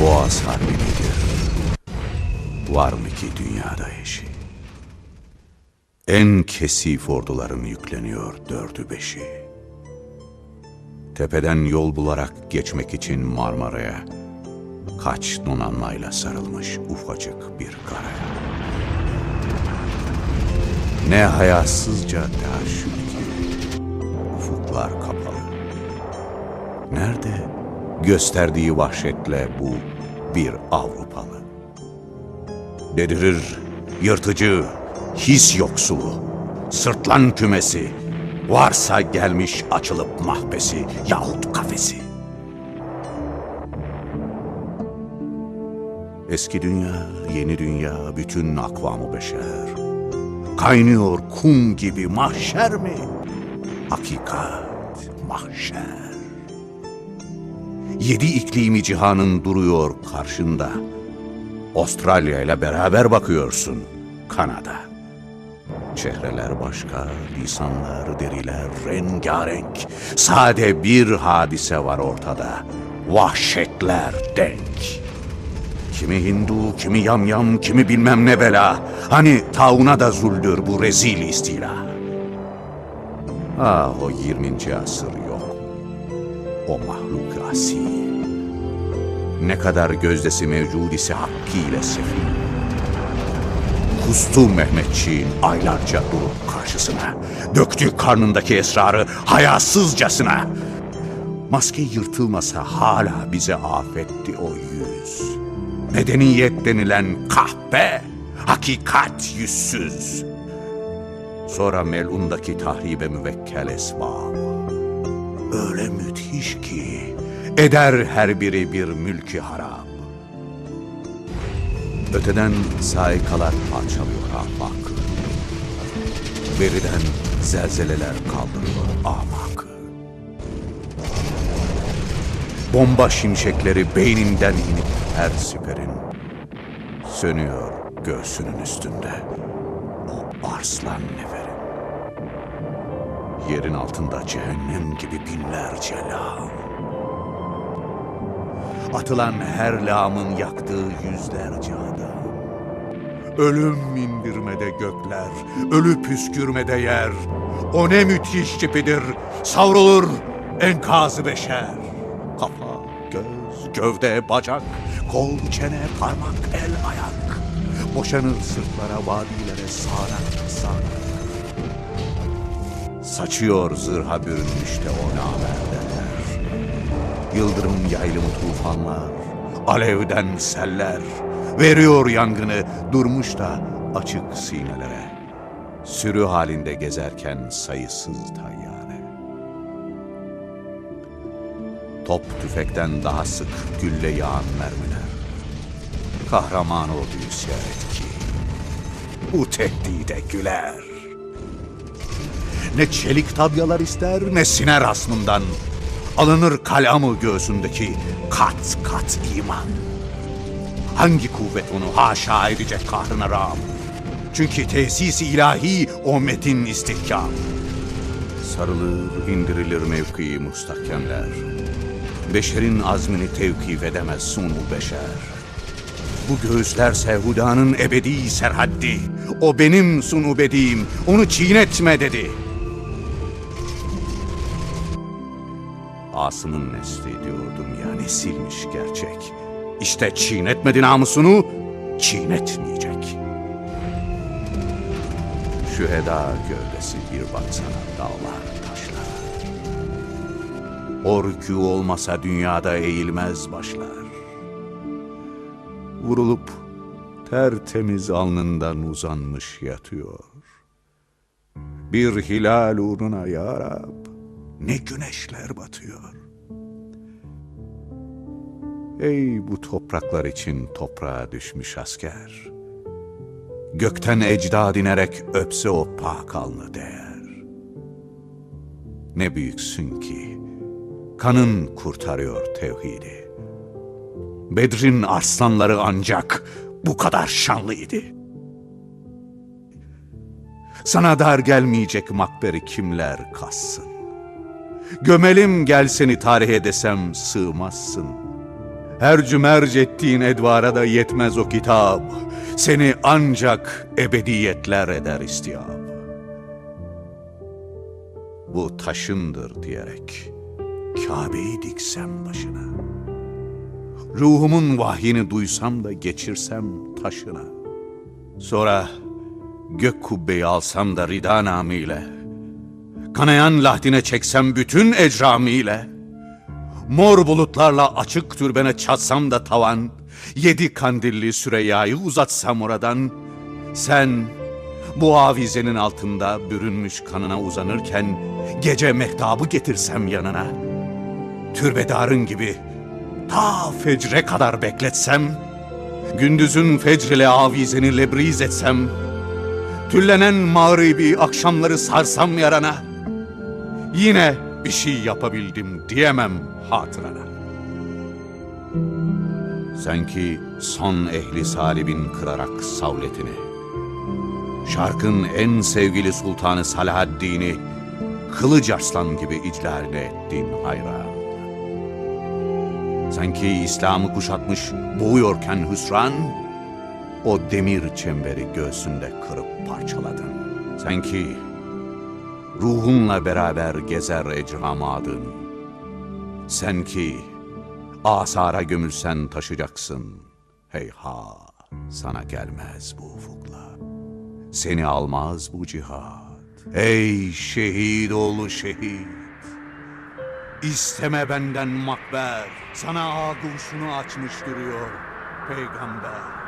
Boğaz Harbi nedir? Var mı ki dünyada eşi? En kesif ordularım yükleniyor dördü beşi. Tepeden yol bularak geçmek için Marmara'ya, kaç donanmayla sarılmış ufacık bir karaya. Ne hayasızca teaşük ufuklar kapalı. Nerede gösterdiği vahşetle bu bir Avrupalı? Dedirir yırtıcı, his yoksulu, sırtlan kümesi, varsa gelmiş açılıp mahbesi yahut kafesi. Eski dünya, yeni dünya, bütün akvamı beşer. Kaynıyor kum gibi mahşer mi? Hakikat, mahşer. Yedi iklimi cihanın duruyor karşında. Avustralya ile beraber bakıyorsun Kanada. Çehreler başka, lisanlar, deriler rengarenk. Sade bir hadise var ortada. Vahşetler denk. Kimi Hindu, kimi yamyam, kimi bilmem ne bela. Hani tauna da zuldür bu rezil istila. Ah o 20. asır. O mahluk asil. Ne kadar gözdesi mevcud ise hakkıyla sefil. Kustu Mehmetçiğin aylarca durup karşısına. Döktü karnındaki esrarı hayasızcasına. Maske yırtılmasa hala bize afetti o yüz. Medeniyet denilen kahpe, hakikat yüzsüz. Sonra melundaki tahribe müvekkel esbab. Öyle müthiş ki eder her biri bir mülki harap. Öteden saikalar parçalıyor afakı. Veriden zelzeleler kaldırıyor amakı. Bomba şimşekleri beyninden inip her siperin. Sönüyor göğsünün üstünde o arslan neferin. Yerin altında cehennem gibi binlerce lağım. Atılan her lağımın yaktığı yüzlerce adam. Ölüm indirmede gökler, ölü püskürmede yer. O ne müthiş cipidir, savrulur enkazı beşer. Kafa, göz, gövde, bacak, kol, çene, parmak, el, ayak. Boşanır sırtlara, vadilere, sağanak, sağanak. Saçıyor zırha bürünmüş de o namerdeler. Yıldırım yaylımı tufanlar, alevden seller. Veriyor yangını durmuş da açık sinelere. Sürü halinde gezerken sayısız tayyare. Top tüfekten daha sık gülle yağan mermiler. Kahraman orduyu seyret ki bu tehdide güler. Ne çelik tabyalar ister ne siner asmından. Alınır kalamı göğsündeki kat kat iman. Hangi kuvvet onu haşa edecek kahrına rağm? Çünkü tesis ilahi o metin istihkam. Sarılır, indirilir mevkii mustakemler. Beşerin azmini tevkif edemez sunu beşer. Bu göğüsler sevhudanın ebedi serhaddi. O benim sunu bediğim, onu çiğnetme dedi. Asım'ın nesli diyordum ya nesilmiş gerçek. İşte çiğnetmedi namusunu, çiğnetmeyecek. Şu eda gövdesi bir baksana dağlar taşlar. O rükû olmasa dünyada eğilmez başlar. Vurulup tertemiz alnından uzanmış yatıyor. Bir hilal uğruna ya Rab, ne güneşler batıyor. Ey bu topraklar için toprağa düşmüş asker. Gökten ecdad inerek öpse o pak alnı değer. Ne büyüksün ki kanın kurtarıyor tevhidi. Bedrin arslanları ancak bu kadar şanlıydı. Sana dar gelmeyecek makberi kimler kassın? Gömelim gel seni tarihe desem sığmazsın. Hercü merci ettiğin edvara da yetmez o kitap. Seni ancak ebediyetler eder istiyap. Bu taşındır diyerek Kabe'yi diksem başına. Ruhumun vahyini duysam da geçirsem taşına. Sonra gök kubbeyi alsam da rida namıyla. Kanayan lahdine çeksem bütün ecramiyle. Mor bulutlarla açık türbene çatsam da tavan. Yedi kandilli Süreyya'yı uzatsam oradan. Sen bu avizenin altında bürünmüş kanına uzanırken gece mehtabı getirsem yanına. Türbedarın gibi ta fecre kadar bekletsem, gündüzün fecrile avizeni lebriz etsem, tüllenen mağribi akşamları sarsam yarana, yine bir şey yapabildim diyemem hatırana. Sen ki son ehli salibin kırarak savletini, şarkın en sevgili sultanı Salahaddin'i, kılıç arslan gibi iclaline ettin hayran. Sanki İslam'ı kuşatmış boğuyorken hüsran, o demir çemberi göğsünde kırıp parçaladın. Sanki ruhunla beraber gezer ecramadın. Sen ki asara gömülsen taşacaksın. Heyhat sana gelmez bu ufuklar. Seni almaz bu cihat. Ey şehit oğlu şehit. İsteme benden makber. Sana ağuşunu açmış duruyor peygamber.